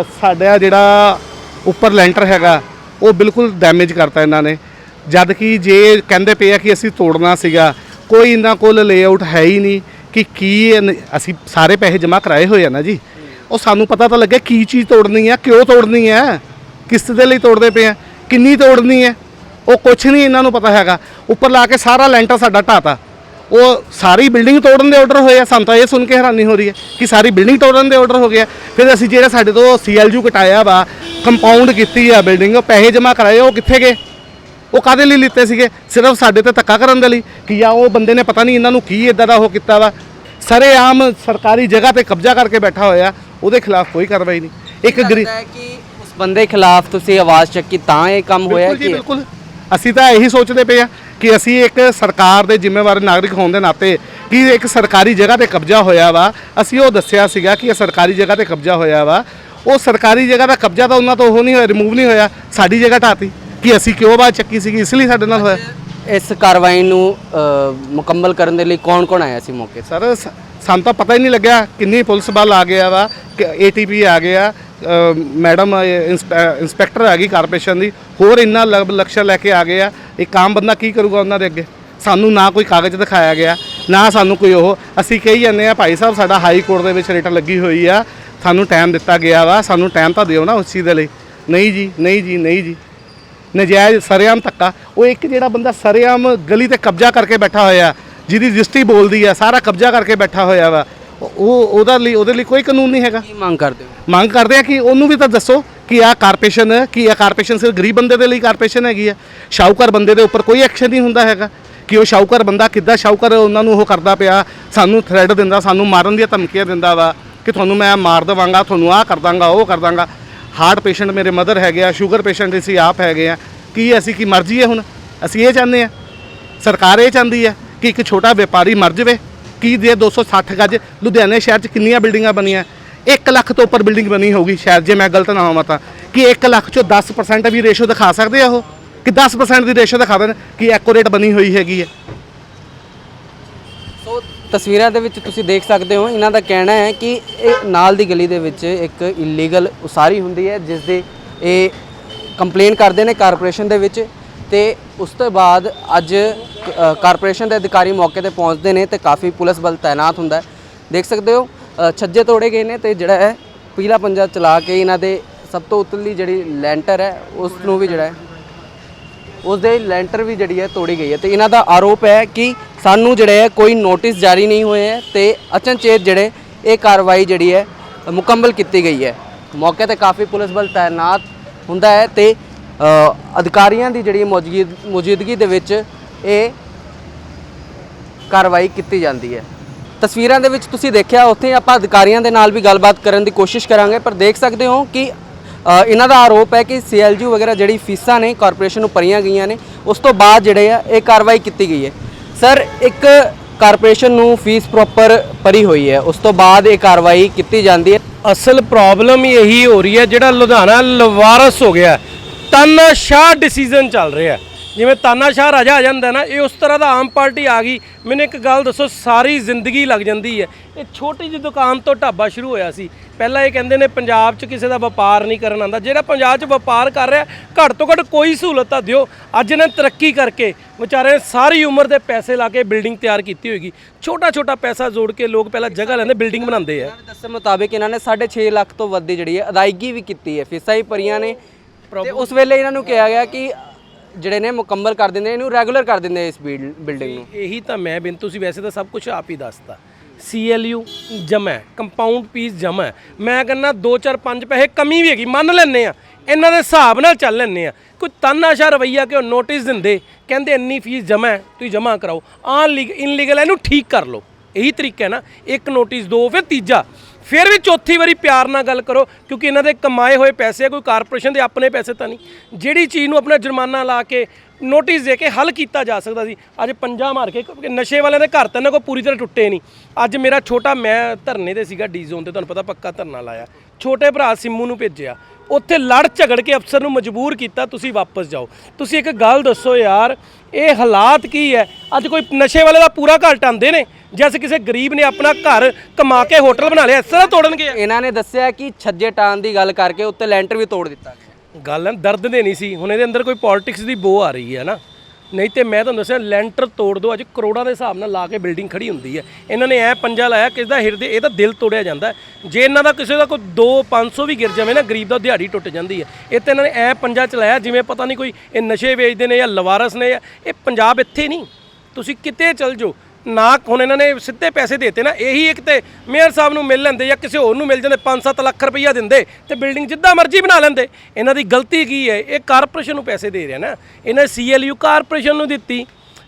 ਅ, ਸਾਡਾ ਜਿਹੜਾ ਉੱਪਰ ਲੈਂਟਰ ਹੈਗਾ ਉਹ ਬਿਲਕੁਲ ਡੈਮੇਜ ਕਰਤਾ ਇਹਨਾਂ ਨੇ। ਜਦ ਕਿ ਜੇ ਕਹਿੰਦੇ ਪਏ ਆ ਕਿ ਅਸੀਂ ਤੋੜਨਾ ਸੀਗਾ ਕੋਈ ਇਹਨਾਂ ਕੋਲ ਲੇਆਊਟ ਹੈ ਹੀ ਨਹੀਂ। ਕਿ ਕੀ ਇਹ- ਅਸੀਂ ਸਾਰੇ ਪੈਸੇ ਜਮ੍ਹਾਂ ਕਰਾਏ ਹੋਏ ਆ ਨਾ ਜੀ। ਉਹ ਸਾਨੂੰ ਪਤਾ ਤਾਂ ਲੱਗਿਆ ਕੀ ਚੀਜ਼ ਤੋੜਨੀ ਆ, ਕਿਉਂ ਤੋੜਨੀ ਆ, ਕਿਸ ਦੇ ਲਈ ਤੋੜਦੇ ਪਏ ਆ, ਕਿੰਨੀ ਤੋੜਨੀ ਹੈ ਉਹ ਕੁਛ ਨਹੀਂ ਇਹਨਾਂ ਨੂੰ ਪਤਾ ਹੈਗਾ। ਉੱਪਰ ਲਾ ਕੇ ਸਾਰਾ ਲੈਂਟਰ ਸਾਡਾ ਢਾਤਾ। ਉਹ ਸਾਰੀ ਬਿਲਡਿੰਗ ਤੋੜਨ ਦੇ ਆਰਡਰ ਹੋਏ ਆ, ਸਾਨੂੰ ਤਾਂ ਇਹ ਸੁਣ ਕੇ ਹੈਰਾਨੀ ਹੋ ਰਹੀ ਹੈ ਕਿ ਸਾਰੀ ਬਿਲਡਿੰਗ ਤੋੜਨ ਦੇ ਆਰਡਰ ਹੋ ਗਿਆ ਫਿਰ ਅਸੀਂ ਜਿਹੜਾ ਸਾਡੇ ਤੋਂ ਸੀਐਲਯੂ ਕਟਾਇਆ ਵਾ ਕੰਪਾਊਂਡ ਕੀਤੀ ਆ ਬਿਲਡਿੰਗ, ਉਹ ਪੈਸੇ ਜਮ੍ਹਾਂ ਕਰਾਏ ਉਹ ਕਿੱਥੇ ਗਏ? ਉਹ ਕਾਦੇ ਲਈ ਲਿੱਤੇ ਸੀਗੇ? ਸਿਰਫ ਸਾਡੇ ਤੇ ਧੱਕਾ ਕਰਨ ਦੇ ਲਈ ਕਿ ਜਾਂ ਉਹ ਬੰਦੇ ਨੇ ਪਤਾ ਨਹੀਂ ਇਹਨਾਂ ਨੂੰ ਕੀ ਇਦਾਂ ਦਾ ਉਹ ਕੀਤਾ ਵਾ। ਸਰੇਆਮ ਸਰਕਾਰੀ ਜਗ੍ਹਾ ਤੇ ਕਬਜ਼ਾ ਕਰਕੇ ਬੈਠਾ ਹੋਇਆ ਉਹਦੇ ਖਿਲਾਫ ਕੋਈ ਕਾਰਵਾਈ ਨਹੀਂ। ਇੱਕ ਗਰੀ ਕਿ ਉਸ ਬੰਦੇ ਖਿਲਾਫ ਤੁਸੀਂ ਆਵਾਜ਼ ਚੱਕੀ ਤਾਂ ਇਹ ਕੰਮ ਹੋਇਆ ਕਿ ਬਿਲਕੁਲ। ਅਸੀਂ ਤਾਂ ਇਹੀ ਸੋਚਦੇ ਪਏ ਆ ਕਿ ਅਸੀਂ ਇੱਕ ਸਰਕਾਰ ਦੇ ਜ਼ਿੰਮੇਵਾਰ ਨਾਗਰਿਕ ਹੋਣ ਦੇ ਨਾਤੇ ਕਿ ਇੱਕ ਸਰਕਾਰੀ ਜਗ੍ਹਾ ਤੇ ਕਬਜ਼ਾ ਹੋਇਆ ਵਾ। ਅਸੀਂ ਉਹ ਦੱਸਿਆ ਸੀਗਾ ਕਿ ਇਹ ਸਰਕਾਰੀ ਜਗ੍ਹਾ ਤੇ ਕਬਜ਼ਾ ਹੋਇਆ ਵਾ। ਉਹ ਸਰਕਾਰੀ ਜਗ੍ਹਾ ਦਾ ਕਬਜ਼ਾ ਤਾਂ ਉਹਨਾਂ ਤੋਂ ਉਹ ਨਹੀਂ ਹੋਇਆ ਰਿਮੂਵ ਨਹੀਂ ਹੋਇਆ। ਸਾਡੀ ਜਗ੍ਹਾ ਢਾਤੀ। ਕਿ ਅਸੀਂ ਕਿਉਂ ਬਾਅਦ ਚੱਕੀ ਸੀਗੀ? ਇਸ ਲਈ ਸਾਡੇ ਨਾਲ ਹੋਇਆ। ਇਸ ਕਾਰਵਾਈ ਨੂੰ ਅ, ਮੁਕੰਮਲ ਕਰਨ ਦੇ ਲਈ ਕੌਣ ਕੌਣ ਆਇਆ ਸੀ ਮੌਕੇ ਤੇ? ਸਰ ਸ- ਸਾਨੂੰ ਤਾਂ ਪਤਾ ਹੀ ਨਹੀਂ ਲੱਗਿਆ ਕਿੰਨੀ ਪੁਲਿਸ ਬਲ ਆ ਗਿਆ ਵਾ ਏਟੀਪੀ ਆ ਗਿਆ ਅ, ਮੈਡਮ ਇੰਸਪੈ- ਇੰਸਪੈਕਟਰ ਆ ਗਈ ਕਾਰਪੋਰੇਸ਼ਨ ਦੀ ਹੋਰ ਇੰਨਾ ਲਬ- ਲਕਸ਼ਾ ਲੈ ਕੇ ਆ ਗਏ ਆ ਇੱਕ ਆਮ ਬੰਦਾ ਕੀ ਕਰੂਗਾ ਉਹਨਾਂ ਦੇ ਅੱਗੇ? ਸਾਨੂੰ ਨਾ ਕੋਈ ਕਾਗਜ਼ ਦਿਖਾਇਆ ਗਿਆ ਨਾ ਸਾਨੂੰ ਕੋਈ ਉਹ ਅਸੀਂ ਕਹੀ ਜਾਂਦੇ ਆ ਭਾਈ ਸਾਹਿਬ ਸਾਡਾ ਹਾਈ ਕੋਰਟ ਦੇ ਵਿੱਚ ਰਿਟ ਲੱਗੀ ਹੋਈ ਆ ਸਾਨੂੰ ਟਾਈਮ ਦਿੱਤਾ ਗਿਆ ਵਾ ਸਾਨੂੰ ਟਾਈਮ ਤਾਂ ਦਿਓ ਨਾ ਉਸ ਚੀਜ਼ ਦੇ ਲਈ। ਨਹੀਂ ਜੀ ਨਹੀਂ ਜੀ ਨਹੀਂ ਜੀ। ਨਜਾਇਜ਼ ਸਰੇਆਮ ਧੱਕਾ ਉਹ ਇੱਕ ਜਿਹੜਾ ਬੰਦਾ ਸਰੇਆਮ ਗਲੀ ਤੇ ਕਬਜ਼ਾ ਕਰਕੇ ਬੈਠਾ ਹੋਇਆ ਜਿਹਦੀ ਰਜਿਸਟਰੀ ਬੋਲਦੀ ਆ ਸਾਰਾ ਕਬਜ਼ਾ ਕਰਕੇ ਬੈਠਾ ਹੋਇਆ ਵਾ ਉਹ ਉਹਦਾ ਲਈ ਉਹਦੇ ਲਈ ਕੋਈ ਕਾਨੂੰਨ ਨਹੀਂ ਹੈਗਾ। ਕੀ ਮੰਗ ਕਰਦੇ ਹੋ? ਮੰਗ ਕਰਦੇ ਆ ਕਿ ਉਹਨੂੰ ਵੀ ਤਾਂ ਦੱਸੋ ਕਿ ਆ ਕਾਰਪੋਰੇਸ਼ਨ ਕਿ ਇਹ ਕਾਰਪੋਰੇਸ਼ਨ ਸਿਰਫ ਗਰੀਬ ਬੰਦੇ ਦੇ ਲਈ ਕਾਰਪੋਰੇਸ਼ਨ ਹੈਗੀ ਆ ਸ਼ਾਹੂਕਾਰ ਬੰਦੇ ਦੇ ਉੱਪਰ ਕੋਈ ਐਕਸ਼ਨ ਨਹੀਂ ਹੁੰਦਾ ਹੈਗਾ ਕਿ ਉਹ ਸ਼ਾਹੂਕਾਰ ਬੰਦਾ ਕਿੱਦਾਂ ਸ਼ਾਹੂਕਾਰ ਉਹਨਾਂ ਨੂੰ ਉਹ ਕਰਦਾ ਪਿਆ ਸਾਨੂੰ ਥ੍ਰੈਡ ਦਿੰਦਾ ਸਾਨੂੰ ਮਾਰਨ ਦੀਆਂ ਧਮਕੀਆਂ ਦਿੰਦਾ ਵਾ ਕਿ ਤੁਹਾਨੂੰ ਮੈਂ ਮਾਰ ਦੇਵਾਂਗਾ ਤੁਹਾਨੂੰ ਆਹ ਕਰ ਦਾਂਗਾ ਉਹ ਕਰ ਦਾਂਗਾ। ਹਾਰਟ ਪੇਸ਼ੈਂਟ ਮੇਰੇ ਮਦਰ ਹੈਗੇ ਆ, ਸ਼ੂਗਰ ਪੇਸ਼ੈਂਟ ਅਸੀਂ ਆਪ ਹੈਗੇ ਆ। ਕੀ ਅਸੀਂ ਕੀ ਮਰਜ਼ੀ ਹੈ ਹੁਣ? ਅਸੀਂ ਇਹ ਚਾਹੁੰਦੇ ਆ। ਸਰਕਾਰ ਇਹ ਚਾਹੁੰਦੀ ਹੈ ਕਿ ਇੱਕ ਛੋਟਾ ਵਪਾਰੀ ਮਰ ਜਾਵੇ। ਕੀ ਦੇ 260 ਗੱਜ ਲੁਧਿਆਣੇ ਸ਼ਹਿਰ 'ਚ ਕਿੰਨੀਆਂ ਬਿਲਡਿੰਗਾਂ ਬਣੀਆਂ? 1 ਲੱਖ ਤੋਂ ਉੱਪਰ ਬਿਲਡਿੰਗ ਬਣੀ ਹੋਊਗੀ ਸ਼ਾਇਦ ਜੇ ਮੈਂ ਗਲਤ ਨਾ ਹੋਵਾਂ ਤਾਂ। ਕਿ 1 ਲੱਖ 'ਚੋਂ 10% ਵੀ ਰੇਸ਼ੋ ਦਿਖਾ ਸਕਦੇ ਆ ਉਹ? ਕਿ 10% ਦੀ ਰੇਸ਼ੋ ਦਿਖਾ ਦੇਣ ਕਿ ਐਕੋਰੇਟ ਬਣੀ ਹੋਈ ਹੈਗੀ ਹੈ ਤਸਵੀਰਾਂ ਦੇ ਵਿੱਚ ਤੁਸੀਂ ਦੇਖ ਸਕਦੇ ਹੋ ਇਹਨਾਂ ਦਾ ਕਹਿਣਾ ਹੈ ਕਿ ਇਹ ਨਾਲ ਦੀ ਗਲੀ ਦੇ ਵਿੱਚ ਇੱਕ ਇਲੀਗਲ ਉਸਾਰੀ ਹੁੰਦੀ ਹੈ ਜਿਸ ਦੇ ਇਹ ਕੰਪਲੇਨ ਕਰਦੇ ਨੇ ਕਾਰਪੋਰੇਸ਼ਨ ਦੇ ਵਿੱਚ ਤੇ ਉਸ ਤੋਂ ਬਾਅਦ ਅੱਜ ਅ, ਕਾਰਪੋਰੇਸ਼ਨ ਦੇ ਅਧਿਕਾਰੀ ਮੌਕੇ ਤੇ ਪਹੁੰਚਦੇ ਨੇ ਤੇ ਕਾਫੀ ਪੁਲਿਸ ਬਲ ਤਾਇਨਾਤ ਹੁੰਦਾ ਦੇਖ ਸਕਦੇ ਹੋ ਛੱਜੇ ਤੋੜੇ ਗਏ ਨੇ ਤੇ ਜਿਹੜਾ ਹੈ ਪੀਲਾ ਪੰਜਾ ਚਲਾ ਕੇ ਇਹਨਾਂ ਦੇ ਸਭ ਤੋਂ ਉੱਤਲੀ ਜਿਹੜੀ ਲੈਂਟਰ ਹੈ ਉਸ ਨੂੰ ਵੀ ਜਿਹੜਾ ਹੈ ਉਸ ਦੇ ਲੈਂਟਰ ਵੀ ਜਿਹੜੀ ਹੈ ਤੋੜੀ ਗਈ ਹੈ ਤੇ ਇਹਨਾਂ ਦਾ ਆਰੋਪ ਹੈ ਕਿ ਸਾਨੂੰ ਜਿਹੜੇ ਹੈ ਕੋਈ ਨੋਟਿਸ ਜਾਰੀ ਨਹੀਂ ਹੋਏ ਹੈ ਤੇ ਅਚਨਚੇਤ ਜਿਹੜੇ ਇਹ ਕਾਰਵਾਈ ਜਿਹੜੀ ਹੈ ਮੁਕੰਮਲ ਕੀਤੀ ਗਈ ਹੈ। ਮੌਕੇ ਤੇ ਕਾਫੀ ਪੁਲਿਸ ਬਲ ਤਾਇਨਾਤ ਹੁੰਦਾ ਹੈ ਤੇ ਅਧਿਕਾਰੀਆਂ ਦੀ ਜਿਹੜੀ ਮੌਜੂਦ ਮੌਜੂਦਗੀ ਦੇ ਵਿੱਚ ਇਹ ਕਾਰਵਾਈ ਕੀਤੀ ਜਾਂਦੀ ਹੈ। ਤਸਵੀਰਾਂ ਦੇ ਵਿੱਚ ਤੁਸੀਂ ਦੇਖਿਆ, ਉੱਥੇ ਆਪਾਂ ਅਧਿਕਾਰੀਆਂ ਦੇ ਨਾਲ ਵੀ ਗੱਲਬਾਤ ਕਰਨ ਦੀ ਕੋਸ਼ਿਸ਼ ਕਰਾਂਗੇ, ਪਰ ਦੇਖ ਸਕਦੇ ਹੋ ਕਿ ਇਹਨਾਂ ਦਾ ਆਰੋਪ ਹੈ ਕਿ ਸੀਐਲਯੂ ਵਗੈਰਾ ਜਿਹੜੀ ਫੀਸਾਂ ਨੇ, ਕਾਰਪੋਰੇਸ਼ਨ ਨੂੰ ਭਰੀਆਂ ਗਈਆਂ ਨੇ, ਉਸ ਤੋਂ ਬਾਅਦ ਜਿਹੜੇ ਆ ਇਹ ਕਾਰਵਾਈ ਕੀਤੀ ਗਈ ਹੈ। ਸਰ, ਇੱਕ ਕਾਰਪੋਰੇਸ਼ਨ ਨੂੰ ਫੀਸ ਪ੍ਰੋਪਰ ਭਰੀ ਹੋਈ ਹੈ। ਉਸ ਤੋਂ ਬਾਅਦ ਇਹ ਕਾਰਵਾਈ ਕੀਤੀ ਜਾਂਦੀ ਹੈ। ਅਸਲ ਪ੍ਰੋਬਲਮ ਇਹੀ ਹੋ ਰਹੀ ਹੈ, ਜਿਹੜਾ ਲੁਧਿਆਣਾ ਲਵਾਰਸ ਹੋ ਗਿਆ। ਤਨਸ਼ਾਹ ਡਿਸੀਜਨ ਚੱਲ ਰਿਹਾ ਹੈ। ਜਿਵੇਂ ਤਾਨਾਸ਼ਾਹ ਰਾਜਾ ਆ ਜਾਂਦਾ ਨਾ ਇਹ ਉਸ ਤਰ੍ਹਾਂ ਦਾ ਆਮ ਪਾਰਟੀ ਆ ਗਈ। ਮੈਨੂੰ ਇੱਕ ਗੱਲ ਦੱਸੋ ਸਾਰੀ ਜ਼ਿੰਦਗੀ ਲੱਗ ਜਾਂਦੀ ਹੈ। ਇਹ ਛੋਟੀ ਜਿਹੀ ਦੁਕਾਨ ਤੋਂ ਢਾਬਾ ਸ਼ੁਰੂ ਹੋਇਆ ਸੀ। ਪਹਿਲਾਂ ਇਹ ਕਹਿੰਦੇ ਨੇ ਪੰਜਾਬ 'ਚ ਕਿਸੇ ਦਾ ਵਪਾਰ ਨਹੀਂ ਕਰਨ ਆਉਂਦਾ। ਜਿਹੜਾ ਪੰਜਾਬ 'ਚ ਵਪਾਰ ਕਰ ਰਿਹਾ ਘੱਟ ਤੋਂ ਘੱਟ ਕੋਈ ਸਹੂਲਤ ਤਾਂ ਦਿਓ। ਅੱਜ ਨੇ ਤਰੱਕੀ ਕਰਕੇ ਵਿਚਾਰੇ ਨੇ ਸਾਰੀ ਉਮਰ ਦੇ ਪੈਸੇ ਲਾ ਕੇ ਬਿਲਡਿੰਗ ਤਿਆਰ ਕੀਤੀ ਹੋਏਗੀ। ਛੋਟਾ ਛੋਟਾ ਪੈਸਾ ਜੋੜ ਕੇ ਲੋਕ ਪਹਿਲਾਂ ਜਗ੍ਹਾ ਲੈਂਦੇ ਬਿਲਡਿੰਗ ਬਣਾਉਂਦੇ ਆ। ਇਹਨਾਂ ਦੱਸਣ ਮੁਤਾਬਿਕ ਇਹਨਾਂ ਨੇ 6.5 ਲੱਖ ਤੋਂ ਵੱਧ ਦੀ ਜਿਹੜੀ ਹੈ ਅਦਾਇਗੀ ਵੀ ਕੀਤੀ ਹੈ। ਫੀਸਾਂ ਹੀ ਭਰੀਆਂ ਨੇ। ਤੇ ਉਸ ਵੇਲੇ ਇਹਨਾਂ ਨੂੰ ਕਿਹਾ ਗਿਆ ਕਿ ਜਿਹੜੇ ਨੇ ਮੁਕੰਮਲ ਕਰ ਦਿੰਦੇ ਇਹਨੂੰ ਰੈਗੂਲਰ ਕਰ ਦਿੰਦੇ ਇਸ ਬਿਲਡਿੰਗ ਨੂੰ। ਇਹੀ ਤਾਂ ਮੈਂ ਬਿਨ ਤੁਸੀਂ ਵੈਸੇ ਤਾਂ ਸਭ ਕੁਝ ਆਪ ਹੀ ਦੱਸਤਾ। ਸੀਐਲਯੂ ਜਮਾ ਕੰਪਾਊਂਡ ਪੀਸ ਜਮਾ ਮੈਂ ਕਹਿੰਦਾ 2 4 5 ਪੈਸੇ ਕਮੀ ਵੀ ਹੈਗੀ, ਮੰਨ ਲੈਨੇ ਆ ਇਹਨਾਂ ਦੇ ਹਿਸਾਬ ਨਾਲ ਚੱਲ ਲੈਨੇ ਆ ਕੋਈ ਤਾਨਾਸ਼ਾ ਰਵਈਆ ਕਿ ਉਹ ਨੋਟਿਸ ਦਿੰਦੇ, ਕਹਿੰਦੇ ਇੰਨੀ ਫੀਸ ਜਮਾ ਤੁਸੀਂ ਜਮਾ ਕਰਾਓ। ਆ ਇਨਲੀਗਲ ਇਹਨੂੰ ਠੀਕ ਕਰ ਲਓ। ਇਹੀ ਤਰੀਕਾ ਹੈ ਨਾ, ਇੱਕ ਨੋਟਿਸ ਦੋ, ਫਿਰ ਤੀਜਾ। ਫਿਰ ਵੀ ਚੌਥੀ ਵਾਰੀ ਪਿਆਰ ਨਾਲ ਗੱਲ ਕਰੋ, ਕਿਉਂਕਿ ਇਹਨਾਂ ਦੇ ਕਮਾਏ ਹੋਏ ਪੈਸੇ ਕੋਈ ਕਾਰਪੋਰੇਸ਼ਨ ਦੇ ਆਪਣੇ ਪੈਸੇ ਤਾਂ ਨਹੀਂ। ਜਿਹੜੀ ਚੀਜ਼ ਨੂੰ ਆਪਣਾ ਜੁਰਮਾਨਾ ਲਾ ਕੇ ਨੋਟਿਸ ਦੇ ਕੇ ਹੱਲ ਕੀਤਾ ਜਾ ਸਕਦਾ ਸੀ, ਅੱਜ ਪੰਜਾ ਮਾਰ ਕੇ ਕਿਉਂਕਿ ਨਸ਼ੇ ਵਾਲਿਆਂ ਦੇ ਘਰ ਤਾਂ ਨਾ ਕੋਈ ਪੂਰੀ ਤਰ੍ਹਾਂ ਟੁੱਟੇ ਨਹੀਂ। ਅੱਜ ਮੇਰਾ ਛੋਟਾ, ਮੈਂ ਧਰਨੇ ਤੇ ਸੀਗਾ ਡੀ ਜ਼ੋਨ ਤੇ, ਤੁਹਾਨੂੰ ਪਤਾ ਪੱਕਾ ਧਰਨਾ ਲਾਇਆ। ਛੋਟੇ ਭਰਾ ਸਿੰਮੂ ਨੂੰ ਭੇਜਿਆ। ਉੱਥੇ ਲੜ ਝਗੜ ਕੇ ਅਫਸਰ ਨੂੰ ਮਜਬੂਰ ਕੀਤਾ, ਤੁਸੀਂ ਵਾਪਸ ਜਾਓ। ਤੁਸੀਂ ਇੱਕ ਗੱਲ ਦੱਸੋ ਯਾਰ ਇਹ ਹਾਲਾਤ ਕੀ ਹੈ? ਅੱਜ ਕੋਈ ਨਸ਼ੇ ਵਾਲੇ ਦਾ ਪੂਰਾ ਘਰ ਟਾਂਦੇ ਨੇ ਜੇ ਅਸੀਂ ਕਿਸੇ ਗਰੀਬ ਨੇ ਆਪਣਾ ਘਰ ਕਮਾ ਕੇ ਹੋਟਲ ਬਣਾ ਲਿਆ ਇਸ ਤਰ੍ਹਾਂ ਤੋੜਨਗੇ ਇਹਨਾਂ ਨੇ ਦੱਸਿਆ ਕਿ ਛੱਜੇ ਟਾਨ ਦੀ ਗੱਲ ਕਰਕੇ ਉੱਤੇ ਲੈਂਟਰ ਵੀ ਤੋੜ ਦਿੱਤਾ ਗਿਆ। ਗੱਲ ਦਰਦ ਦੇ ਨਹੀਂ ਸੀ ਹੁਣ ਇਹਦੇ ਅੰਦਰ ਕੋਈ ਪੋਲਿਟਿਕਸ ਦੀ ਬੋ ਆ ਰਹੀ ਹੈ ਨਾ। ਨਹੀਂ ਤੇ ਮੈਂ ਤੁਹਾਨੂੰ ਦੱਸਿਆ, ਲੈਂਟਰ ਤੋੜ ਦੋ ਅੱਜ ਕਰੋੜਾਂ ਦੇ ਹਿਸਾਬ ਨਾਲ ਲਾ ਕੇ ਬਿਲਡਿੰਗ ਖੜੀ ਹੁੰਦੀ ਹੈ। ਇਹਨਾਂ ਨੇ ਐ ਪੰਜਾ ਲਾਇਆ ਕਿਸ ਦਾ ਹਿਰਦੇ, ਇਹਦਾ ਦਿਲ ਤੋੜਿਆ ਜਾਂਦਾ ਜੇ ਇਹਨਾਂ ਦਾ ਕਿਸੇ ਦਾ ਕੋਈ 2 500 ਵੀ ਗਿਰ ਜਾਵੇ ਨਾ, ਗਰੀਬ ਦਾ ਦਿਹਾੜੀ ਟੁੱਟ ਜਾਂਦੀ ਹੈ। ਇਹ ਤੇ ਇਹਨਾਂ ਨੇ ਐ ਪੰਜਾ ਚਲਾਇਆ ਜਿਵੇਂ ਪਤਾ ਨਹੀਂ ਕੋਈ ਇਹ ਨਸ਼ੇ ਵੇਚਦੇ ਨੇ ਜਾਂ ਲਵਾਰਸ ਨੇ ਜਾਂ, ਇਹ ਪੰਜਾਬ ਇੱਥੇ ਨਹੀਂ। ਤੁਸੀਂ ਕਿਤੇ ਚਲ ਜਾਓ ਨਾ ਹੁਣ ਇਹਨਾਂ ਨੇ ਸਿੱਧੇ ਪੈਸੇ ਦੇਤੇ ਨਾ, ਇਹੀ ਇੱਕ ਤੇ ਮੇਅਰ ਸਾਹਿਬ ਨੂੰ ਮਿਲ ਲੈਂਦੇ ਜਾਂ ਕਿਸੇ ਹੋਰ ਨੂੰ ਮਿਲ ਜਾਂਦੇ 5-7 ਲੱਖ ਰੁਪਈਆ ਦਿੰਦੇ ਤੇ ਬਿਲਡਿੰਗ ਜਿੱਦਾਂ ਮਰਜ਼ੀ ਬਣਾ ਲੈਂਦੇ। ਇਹਨਾਂ ਦੀ ਗਲਤੀ ਕੀ ਹੈ? ਇਹ ਕਾਰਪੋਰੇਸ਼ਨ ਨੂੰ ਪੈਸੇ ਦੇ ਰਿਹਾ ਨਾ। ਇਹਨਾਂ ਸੀਐਲਯੂ ਕਾਰਪੋਰੇਸ਼ਨ ਨੂੰ ਦਿੱਤੀ,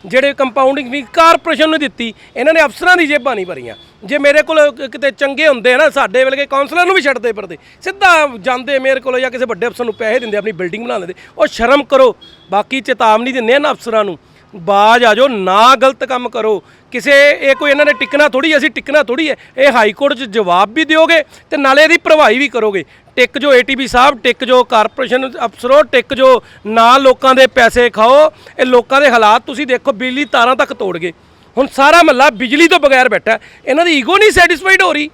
ਜਿਹੜੇ ਕੰਪਾਊਂਡਿੰਗ ਵੀ ਕਾਰਪੋਰੇਸ਼ਨ ਨੂੰ ਦਿੱਤੀ, ਇਹਨਾਂ ਨੇ ਅਫਸਰਾਂ ਦੀ ਜੇਬਾਂ ਨਹੀਂ ਭਰੀਆਂ। ਜੇ ਮੇਰੇ ਕੋਲ ਕਿਤੇ ਚੰਗੇ ਹੁੰਦੇ ਨਾ, ਸਾਡੇ ਵੇਲੇ ਕਾਉਂਸਲਰ ਨੂੰ ਵੀ ਛੱਡਦੇ ਪਰਦੇ। ਸਿੱਧਾ ਜਾਂਦੇ ਮੇਰੇ ਕੋਲ ਜਾਂ ਕਿਸੇ ਵੱਡੇ ਅਫਸਰ ਨੂੰ ਪੈਸੇ ਦਿੰਦੇ, ਆਪਣੀ ਬਿਲਡਿੰਗ ਬਣਾ ਲੈਂਦੇ। ਉਹ ਸ਼ਰਮ ਕਰੋ, ਬਾਕੀ ਚੇਤਾਵਨੀ ਦਿੰਦੇ ਆ ਨਾ ਅਫਸਰਾਂ ਨੂੰ। ਬਾਜ ਆ ਜਾਓ, ਨਾ ਗਲਤ ਕੰਮ ਕਰੋ। ਕਿਸੇ, ਇਹ ਕੋਈ ਇਹਨਾਂ ਨੇ ਟਿਕਣਾ ਥੋੜੀ ਅਸੀਂ ਟਿਕਣਾ ਥੋੜੀ ਹੈ। ਇਹ ਹਾਈ ਕੋਰਟ 'ਚ ਜਵਾਬ ਵੀ ਦਿਓਗੇ ਤੇ ਨਾਲੇ ਇਹਦੀ ਭਰਵਾਈ ਵੀ ਕਰੋਗੇ। ਟਿਕ ਜੋ ਏਟੀਬੀ ਸਾਹਿਬ, ਟਿਕ ਜੋ ਕਾਰਪੋਰੇਸ਼ਨ ਅਫਸਰੋ, ਟਿਕ ਜੋ ਨਾ ਲੋਕਾਂ ਦੇ ਪੈਸੇ ਖਾਓ। ਇਹ ਲੋਕਾਂ ਦੇ ਹਾਲਾਤ ਤੁਸੀਂ ਦੇਖੋ, ਬਿਜਲੀ ਤਾਰਾਂ ਤੱਕ ਤੋੜ ਗਏ। ਹੁਣ ਸਾਰਾ ਮਹੱਲਾ ਬਿਜਲੀ ਤੋਂ ਬਗੈਰ ਬੈਠਾ। ਇਹਨਾਂ ਦੀ ਈਗੋ ਨਹੀਂ ਸੈਟੀਸਫਾਈਡ ਹੋ ਰਹੀ।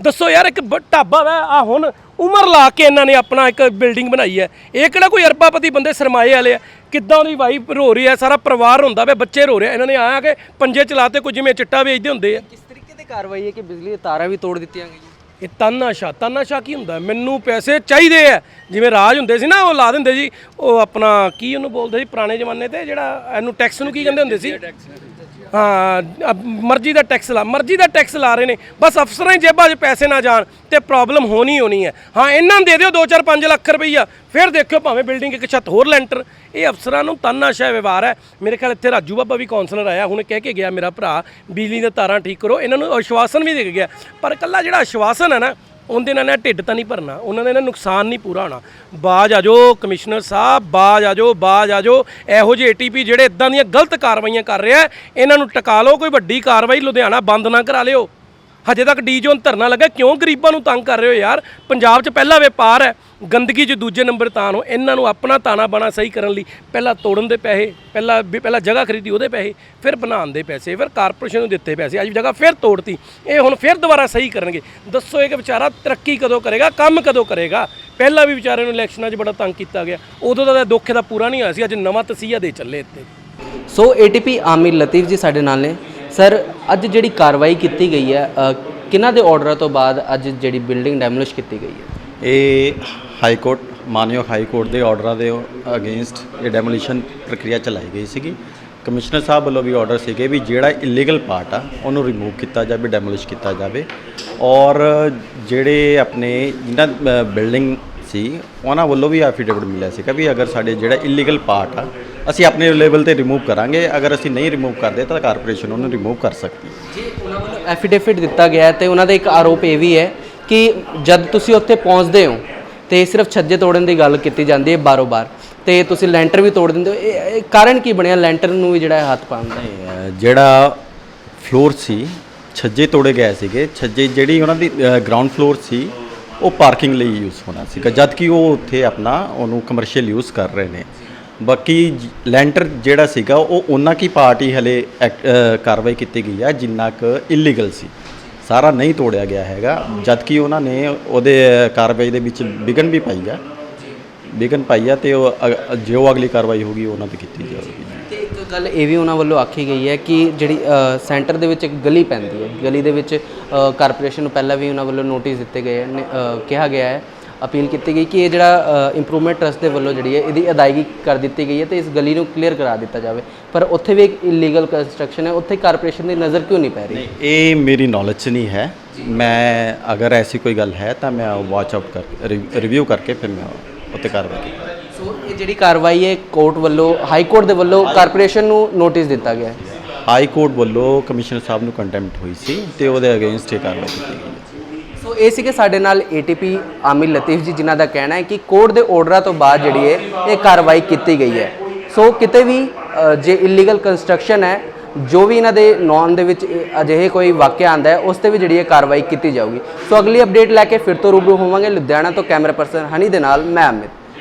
ਦੱਸੋ ਯਾਰ ਇੱਕ ਬ- ਢਾਬਾ ਵਾ ਆ ਹੁਣ ਉਮਰ ਲਾ ਕੇ ਇਹਨਾਂ ਨੇ ਆਪਣਾ ਇੱਕ ਬਿਲਡਿੰਗ ਬਣਾਈ ਹੈ। ਇਹ ਕਿਹੜਾ ਕੋਈ ਅਰਬਾਪਤੀ ਬੰਦੇ ਸਰਮਾਏ ਵਾਲੇ ਆ? ਕਿੱਦਾਂ ਉਹਦੀ ਵਾਈਫ ਰੋ ਰਹੀ ਹੈ? ਸਾਰਾ ਪਰਿਵਾਰ ਰੋਂਦਾ ਵੇ ਬੱਚੇ ਰੋ ਰਹੇ ਆ। ਇਹਨਾਂ ਨੇ ਆਇਆ ਕਿ ਪੰਜੇ ਚਲਾਤੇ ਕੁਝ ਜਿਵੇਂ ਚਿੱਟਾ ਵੇਚਦੇ ਹੁੰਦੇ ਆ। ਕਿਸ ਤਰੀਕੇ ਦੀ ਕਾਰਵਾਈ ਹੈ ਕਿ ਬਿਜਲੀ ਦੀਆਂ ਤਾਰਾਂ ਵੀ ਤੋੜ ਦਿੱਤੀਆਂ ਗਈਆਂ? ਇਹ ਤਾਨਾਸ਼ਾ ਤਾਨਾਸ਼ਾ ਕੀ ਹੁੰਦਾ? ਮੈਨੂੰ ਪੈਸੇ ਚਾਹੀਦੇ ਆ। ਜਿਵੇਂ ਰਾਜ ਹੁੰਦੇ ਸੀ ਨਾ ਉਹ ਲਾ ਦਿੰਦੇ ਜੀ ਉਹ ਆਪਣਾ ਕੀ ਉਹਨੂੰ ਬੋਲਦੇ ਸੀ ਪੁਰਾਣੇ ਜ਼ਮਾਨੇ ਤੇ ਜਿਹੜਾ ਇਹਨੂੰ ਟੈਕਸ ਨੂੰ ਕੀ ਕਹਿੰਦੇ ਹੁੰਦੇ ਸੀ? ਹਾਂ ਮਰਜ਼ੀ ਦਾ ਟੈਕਸ ਲਾ, ਮਰਜ਼ੀ ਦਾ ਟੈਕਸ ਲਾ ਰਹੇ ਨੇ। ਬਸ ਅਫਸਰਾਂ ਹੀ ਜੇਬਾਂ 'ਚ ਪੈਸੇ ਨਾ ਜਾਣ ਤੇ ਪ੍ਰੋਬਲਮ ਹੋਣੀ ਹੋਣੀ ਹੈ। ਹਾਂ, ਇਹਨਾਂ ਨੂੰ ਦੇ ਦਿਓ 2-4 5 ਲੱਖ ਰੁਪਈਆ। ਫਿਰ ਦੇਖਿਓ ਭਾਵੇਂ ਬਿਲਡਿੰਗ ਇੱਕ ਛੱਤ ਹੋਰ ਲੈਂਟਰ। ਇਹ ਅਫਸਰਾਂ ਨੂੰ ਤਾਨਾਸ਼ਾ ਵਿਵਹਾਰ ਹੈ। ਮੇਰੇ ਖਿਆਲ ਇੱਥੇ ਰਾਜੂ ਬਾਬਾ ਵੀ ਕਾਉਂਸਲਰ ਆਇਆ, ਹੁਣ ਕਹਿ ਕੇ ਗਿਆ ਮੇਰਾ ਭਰਾ, ਬਿਜਲੀ ਦੀਆਂ ਤਾਰਾਂ ਠੀਕ ਕਰੋ। ਇਹਨਾਂ ਨੂੰ ਆਸ਼ਵਾਸਨ ਵੀ ਦੇ ਕੇ ਗਿਆ। ਪਰ ਇਕੱਲਾ ਜਿਹੜਾ ਆਸ਼ਵਾਸਨ ਹੈ ਨਾ ਉਹਦੇ ਨਾਲ ਨਾ ਢਿੱਡ ਤਾਂ ਨਹੀਂ ਭਰਨਾ, ਉਹਨਾਂ ਦਾ ਨਾ ਨੁਕਸਾਨ ਨਹੀਂ ਪੂਰਾ ਹੋਣਾ। ਬਾਜ ਆ ਜਾਓ ਕਮਿਸ਼ਨਰ ਸਾਹਿਬ, ਬਾਜ ਆ ਜਾਓ, ਬਾਜ ਆ ਜਾਓ। ਇਹੋ ਜਿਹੇ ਏਟੀਪੀ ਜਿਹੜੇ ਇਦਾਂ ਦੀਆਂ ਗਲਤ ਕਾਰਵਾਈਆਂ ਕਰ ਰਿਹਾ, ਇਹਨਾਂ ਨੂੰ ਟਕਾ ਲਓ, ਕੋਈ ਵੱਡੀ ਕਾਰਵਾਈ ਲੁਧਿਆਣਾ ਬੰਦ ਨਾ ਕਰਾ ਲਿਓ। ਹਜੇ ਤੱਕ ਡੀ ਜ਼ੋਨ ਧਰਨਾ ਲੱਗਾ, ਕਿਉਂ ਗਰੀਬਾਂ ਨੂੰ ਤੰਗ ਕਰ ਰਹੇ ਹੋ ਯਾਰ? ਪੰਜਾਬ 'ਚ ਪਹਿਲਾ ਵਪਾਰ ਹੈ, ਗੰਦਗੀ 'ਚ ਦੂਜੇ ਨੰਬਰ ਤਾਂ ਹੋ ਇਹਨਾਂ ਨੂੰ ਆਪਣਾ ਤਾਣਾ ਬਾਣਾ ਸਹੀ ਕਰਨ ਲਈ ਪਹਿਲਾਂ ਤੋੜਨ ਦੇ ਪੈਸੇ, ਪਹਿਲਾਂ ਵੀ ਪਹਿਲਾਂ ਜਗ੍ਹਾ ਖਰੀਦੀ ਉਹਦੇ ਪੈਸੇ, ਫਿਰ ਬਣਾਉਣ ਦੇ ਪੈਸੇ, ਫਿਰ ਕਾਰਪੋਰੇਸ਼ਨ ਨੂੰ ਦਿੱਤੇ ਪੈਸੇ, ਅੱਜ ਜਗ੍ਹਾ ਫਿਰ ਤੋੜਤੀ, ਇਹ ਹੁਣ ਫਿਰ ਦੁਬਾਰਾ ਸਹੀ ਕਰਨਗੇ। ਦੱਸੋ ਇਹ ਕਿ ਵਿਚਾਰਾ ਤਰੱਕੀ ਕਦੋਂ ਕਰੇਗਾ, ਕੰਮ ਕਦੋਂ ਕਰੇਗਾ? ਪਹਿਲਾਂ ਵੀ ਵਿਚਾਰੇ ਨੂੰ ਇਲੈਕਸ਼ਨਾਂ 'ਚ ਬੜਾ ਤੰਗ ਕੀਤਾ ਗਿਆ, ਉਦੋਂ ਦਾ ਤਾਂ ਦੁੱਖ ਦਾ ਪੂਰਾ ਨਹੀਂ ਹੋਇਆ ਸੀ, ਅੱਜ ਨਵਾਂ ਤਸੀਹਾ ਦੇ ਚੱਲੇ ਇੱਥੇ। ਸੋ ਏਟੀਪੀ ਆਮਿਰ ਲਤੀਫ ਜੀ ਸਾਡੇ ਨਾਲ ਨੇ। ਸਰ, ਅੱਜ ਜਿਹੜੀ ਕਾਰਵਾਈ ਕੀਤੀ ਗਈ ਹੈ ਕਿਹਨਾਂ ਦੇ ਆਰਡਰਾਂ ਤੋਂ ਬਾਅਦ ਅੱਜ ਜਿਹੜੀ ਬਿਲਡਿੰਗ ਡੈਮੋਲਿਸ਼ ਕੀਤੀ ਗਈ ਹੈ? ਇਹ ਹਾਈ ਕੋਰਟ ਮਾਨਯੋਗ ਹਾਈ ਕੋਰਟ ਦੇ ਆਰਡਰਾਂ ਦੇ ਅਗੇਂਸਟ ਇਹ ਡੈਮੋਲੀਸ਼ਨ ਪ੍ਰਕਿਰਿਆ ਚਲਾਈ ਗਈ ਸੀਗੀ। ਕਮਿਸ਼ਨਰ ਸਾਹਿਬ ਵੱਲੋਂ ਵੀ ਆਰਡਰ ਸੀਗੇ ਵੀ ਜਿਹੜਾ ਇਲੀਗਲ ਪਾਰਟ ਆ, ਉਹਨੂੰ ਰਿਮੂਵ ਕੀਤਾ ਜਾਵੇ ਡੈਮੋਲਿਸ਼ ਕੀਤਾ ਜਾਵੇ। ਔਰ ਜਿਹੜੇ ਆਪਣੇ ਜਿਨ੍ਹਾਂ ਬਿਲਡਿੰਗ ਸੀ, ਉਹਨਾਂ ਵੱਲੋਂ ਵੀ ਐਫੀਡੇਵਿਟ ਮਿਲਿਆ ਸੀਗਾ ਵੀ ਅਗਰ ਸਾਡੇ ਜਿਹੜਾ ਇਲੀਗਲ ਪਾਰਟ ਆ ਅਸੀਂ ਆਪਣੇ ਲੈਵਲ ਤੇ ਰਿਮੂਵ ਕਰਾਂਗੇ। ਅਗਰ ਅਸੀਂ ਨਹੀਂ ਰਿਮੂਵ ਕਰਦੇ ਤਾਂ ਕਾਰਪੋਰੇਸ਼ਨ ਉਹਨੂੰ ਰਿਮੂਵ ਕਰ ਸਕਦੀ ਹੈ। ਜੀ ਉਹਨਾਂ ਵੱਲੋਂ ਐਫੀਡੇਵਿਟ ਦਿੱਤਾ ਗਿਆ ਹੈ ਤੇ ਉਹਨਾਂ ਦਾ ਇੱਕ ਆਰੋਪ ਇਹ ਵੀ ਹੈ ਕਿ ਜਦ ਤੁਸੀਂ ਉੱਥੇ ਪਹੁੰਚਦੇ ਹੋ ਤੇ ਸਿਰਫ ਛੱਜੇ ਤੋੜਨ ਦੀ ਗੱਲ ਕੀਤੀ ਜਾਂਦੀ ਹੈ ਬਾਰੋ-ਬਾਰ ਤੇ ਤੁਸੀਂ ਲੈਂਟਰ ਵੀ ਤੋੜ ਦਿੰਦੇ ਹੋ ਇਹ ਕਾਰਨ ਕੀ ਬਣਿਆ? ਲੈਂਟਰ ਨੂੰ ਵੀ ਜਿਹੜਾ ਹੱਥ ਪਾਉਣ ਦਾ। ਜਿਹੜਾ ਫਲੋਰ ਸੀ ਛੱਜੇ ਤੋੜੇ ਗਏ ਸੀਗੇ। ਛੱਜੇ ਜਿਹੜੀ ਉਹਨਾਂ ਦੀ ਗਰਾਊਂਡ ਫਲੋਰ ਸੀ ਉਹ ਪਾਰਕਿੰਗ ਲਈ ਯੂਜ਼ ਹੋਣਾ ਸੀਗਾ। ਜਦ ਕਿ ਉਹ ਉੱਥੇ ਆਪਣਾ ਉਹਨੂੰ ਕਮਰਸ਼ੀਅਲ ਯੂਜ਼ ਕਰ ਰਹੇ ਨੇ। ਬਾਕੀ ਜ- ਲੈਂਟਰ ਜਿਹੜਾ ਸੀਗਾ ਉਹ ਉਹਨਾਂ ਕੀ ਪਾਰਟੀ ਹਲੇ ਐਕ- ਅਹ ਕਾਰਵਾਈ ਕੀਤੀ ਗਈ ਹੈ ਜਿੰਨਾ ਕੁ ਇਲੀਗਲ ਸੀ। ਸਾਰਾ ਨਹੀਂ ਤੋੜਿਆ ਗਿਆ ਹੈਗਾ ਜਦ ਕਿ ਉਹਨਾਂ ਨੇ ਉਹਦੇ ਕਾਰਵਾਈ ਦੇ ਵਿੱਚ ਵਿਘਨ ਵੀ ਪਾਈ ਆ। ਵਿਘਨ ਪਾਈ ਆ ਤੇ ਉਹ ਅਗ- ਜੋ ਅਗਲੀ ਕਾਰਵਾਈ ਹੋਗੀ ਉਹਨਾਂ ਤੇ ਕੀਤੀ ਜਾਵੇਗੀ ਤੇ ਇੱਕ ਗੱਲ ਇਹ ਵੀ ਉਹਨਾਂ ਵੱਲੋਂ ਆਖੀ ਗਈ ਹੈ ਕਿ ਜਿਹੜੀ ਸੈਂਟਰ ਦੇ ਵਿੱਚ ਇੱਕ ਗਲੀ ਪੈਂਦੀ ਹੈ। ਗਲੀ ਦੇ ਵਿੱਚ ਕਾਰਪੋਰੇਸ਼ਨ ਨੂੰ ਪਹਿਲਾਂ ਵੀ ਉਹਨਾਂ ਵੱਲੋਂ ਨੋਟਿਸ ਦਿੱਤੇ ਗਏ ਨੇ ਅ, ਕਿਹਾ ਗਿਆ ਹੈ। ਅਪੀਲ ਕੀਤੀ ਗਈ ਕਿ ਇਹ ਜਿਹੜਾ ਇੰਪਰੂਵਮੈਂਟ ਟਰਸਟ ਦੇ ਵੱਲੋਂ ਜਿਹੜੀ ਹੈ ਇਹਦੀ ਅਦਾਇਗੀ ਕਰ ਦਿੱਤੀ ਗਈ ਹੈ ਤੇ ਇਸ ਗਲੀ ਨੂੰ ਕਲੀਅਰ ਕਰਾ ਦਿੱਤਾ ਜਾਵੇ। ਪਰ ਉੱਥੇ ਵੀ ਇੱਕ ਇਲੀਗਲ ਕੰਸਟਰਕਸ਼ਨ ਹੈ ਉੱਥੇ ਕਾਰਪੋਰੇਸ਼ਨ ਦੀ ਨਜ਼ਰ ਕਿਉਂ ਨਹੀਂ ਪੈ ਰਹੀ? ਇਹ ਮੇਰੀ ਨੌਲੇਜ 'ਚ ਨਹੀਂ ਹੈ। ਮੈਂ ਅਗਰ ਐਸੀ ਕੋਈ ਗੱਲ ਹੈ ਤਾਂ ਮੈਂ ਵਾਚ ਆਊਟ ਕਰ ਰਿਵਿਊ ਕਰਕੇ ਫਿਰ ਮੈਂ ਉੱਤੇ ਕਾਰਵਾਈ ਕਰਾਂਗਾ ਸੋ ਇਹ ਜਿਹੜੀ ਕਾਰਵਾਈ ਹੈ ਕੋਰਟ ਵੱਲੋਂ ਹਾਈ ਕੋਰਟ ਦੇ ਵੱਲੋਂ ਕਾਰਪੋਰੇਸ਼ਨ ਨੂੰ ਨੋਟਿਸ ਦਿੱਤਾ ਗਿਆ ਹੈ? ਹਾਈ ਕੋਰਟ ਵੱਲੋਂ ਕਮਿਸ਼ਨਰ ਸਾਹਿਬ ਨੂੰ ਕੰਟੈਂਪਟ ਹੋਈ ਸੀ ਤੇ ਉਹਦੇ ਅਗੇਂਸਟ ਇਹ ਕਾਰਵਾਈ ਕੀਤੀ ਗਈ। ਇਹ ਸੀ ਕਿ ਸਾਡੇ ਨਾਲ ਏਟੀਪੀ ਆਮਿਰ ਲਤੀਫ ਜੀ, ਜਿਨ੍ਹਾਂ ਦਾ ਕਹਿਣਾ ਹੈ ਕਿ ਕੋਰਟ ਦੇ ਆਰਡਰਾਂ ਤੋਂ ਬਾਅਦ ਜਿਹੜੀ ਹੈ, ਇਹ ਕਾਰਵਾਈ ਕੀਤੀ ਗਈ ਹੈ। ਸੋ ਕਿਤੇ ਵੀ ਜੇ ਇਲੀਗਲ ਕੰਸਟਰਕਸ਼ਨ ਹੈ, ਜੋ ਵੀ ਇਹਨਾਂ ਦੇ ਨੌਨ ਦੇ ਵਿੱਚ ਅਜਿਹੇ ਕੋਈ ਵਾਕਿਆ ਆਂਦਾ ਹੈ, ਉਸ ਤੇ ਵੀ ਜਿਹੜੀ ਇਹ ਕਾਰਵਾਈ ਕੀਤੀ ਜਾਊਗੀ। ਸੋ ਅਗਲੀ ਅਪਡੇਟ ਲੈ ਕੇ ਫਿਰ ਤੋਂ ਰੂਬਰੂ ਹੋਵਾਂਗੇ। ਲੁਧਿਆਣਾ ਤੋਂ ਕੈਮਰਾ ਪਰਸਨ ਹਨੀ ਦੇ ਨਾਲ, ਮੈਂ ਅਮਿਤ।